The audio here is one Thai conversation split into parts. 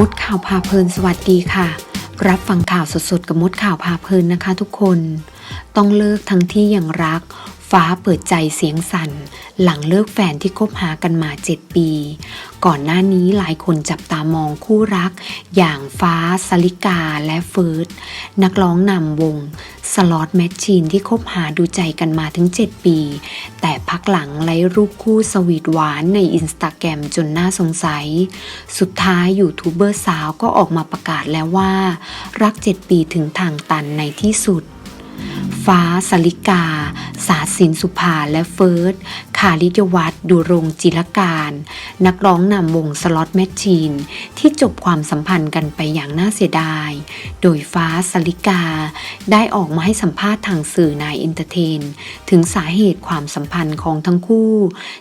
มดข่าวพาเพลินสวัสดีค่ะ รับฟังข่าวสดๆกับมดข่าวพาเพลินนะคะทุกคน ต้องเลิกทั้งที่ยังรัก ฟ้าเปิดใจเสียงสั่น หลังเลิกแฟนที่คบหากันมา 7 ปี ก่อนหน้านี้หลายคนจับตามองคู่รัก อย่างฟ้าสลิกาและเฟิร์สนักร้องนำวงสล็อตแมชชีนที่คบหาดูใจกันมาถึง 7 ปี แต่พักหลังไล่รูปคู่สวีทหวานในอินสตาแกรมจนน่าสงสัย สุดท้ายยูทูบเบอร์สาวก็ออกมาประกาศแล้วว่า รัก 7 ปีถึงทางตันในที่สุด ฟ้าสลิกา สาสินสุภาและเฟิร์ส คาริยวัฒน์ดูรงจิรการ นักร้องนำวงสล็อตแมชชีน ที่จบความสัมพันธ์กันไปอย่างน่าเสียดาย โดยฟ้าสลิกา ได้ออกมาให้สัมภาษณ์ทางสื่อนายอินเตอร์เทน ถึงสาเหตุความสัมพันธ์ของทั้งคู่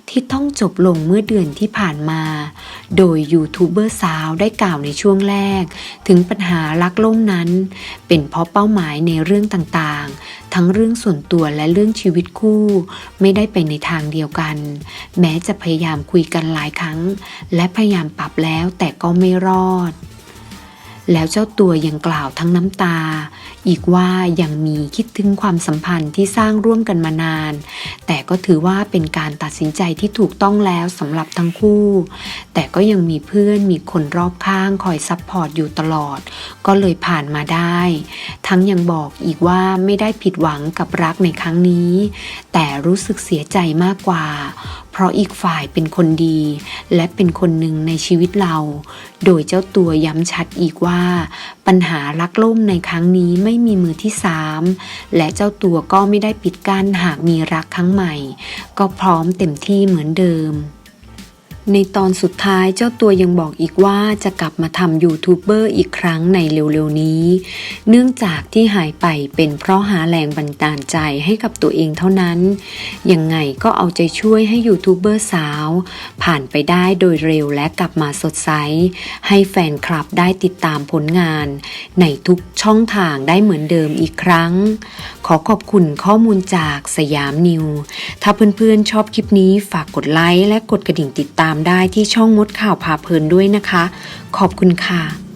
ที่ต้องจบลงเมื่อเดือนที่ผ่านมา โดยยูทูบเบอร์สาวได้กล่าวในช่วงแรก ถึงปัญหารักล่มนั้น เป็นเพราะเป้าหมายในเรื่องต่างๆ ทั้งเรื่องส่วนตัวและเรื่องชีวิตคู่ ไม่ได้ไปในทางเดียวยวกัน แม้จะพยายามคุยกันหลายครั้ง และพยายามปรับแล้วแต่ก็ไม่รอด แล้วเจ้าตัวยังกล่าวทั้งน้ำตา อีกว่ายังมีคิดถึงความสัมพันธ์ที่สร้างร่วมกันมานาน แต่ก็ถือว่าเป็นการตัดสินใจที่ถูกต้องแล้วสำหรับทั้งคู่ แต่ก็ยังมีเพื่อนมีคนรอบข้างคอยซัพพอร์ตอยู่ตลอด ก็เลยผ่านมาได้ ทั้งยังบอกอีกว่าไม่ได้ผิดหวังกับรักในครั้งนี้ แต่รู้สึกเสียใจมากกว่า เพราะอีกฝ่ายเป็นคนดี และเป็นคนหนึ่งในชีวิตเรา โดยเจ้าตัวย้ำชัดอีกว่า ปัญหารักล่มในครั้งนี้ไม่มีมือที่สามและเจ้าตัวก็ไม่ได้ปิดกั้นหากมีรักครั้งใหม่ ก็พร้อมเต็มที่เหมือนเดิม ในตอนสุดท้ายเจ้าตัวยังบอกอีกว่าจะกลับมาทำยูทูบเบอร์อีกครั้งในเร็วๆนี้ เนื่องจากที่หายไปเป็นเพราะหาแรงบันดาลใจให้กับตัวเองเท่านั้น ยังไงก็เอาใจช่วยให้ยูทูบเบอร์สาว ผ่านไปได้โดยเร็วและกลับมาสดใส ให้แฟนคลับได้ติดตามผลงาน ในทุกช่องทางได้เหมือนเดิมอีกครั้ง ขอขอบคุณข้อมูลจากสยามนิว ถ้าเพื่อนๆชอบคลิปนี้ฝากกดไลค์และกดกระดิ่งติดตามได้ที่ช่องมดข่าวพาเพลินด้วยนะคะ ขอบคุณค่ะ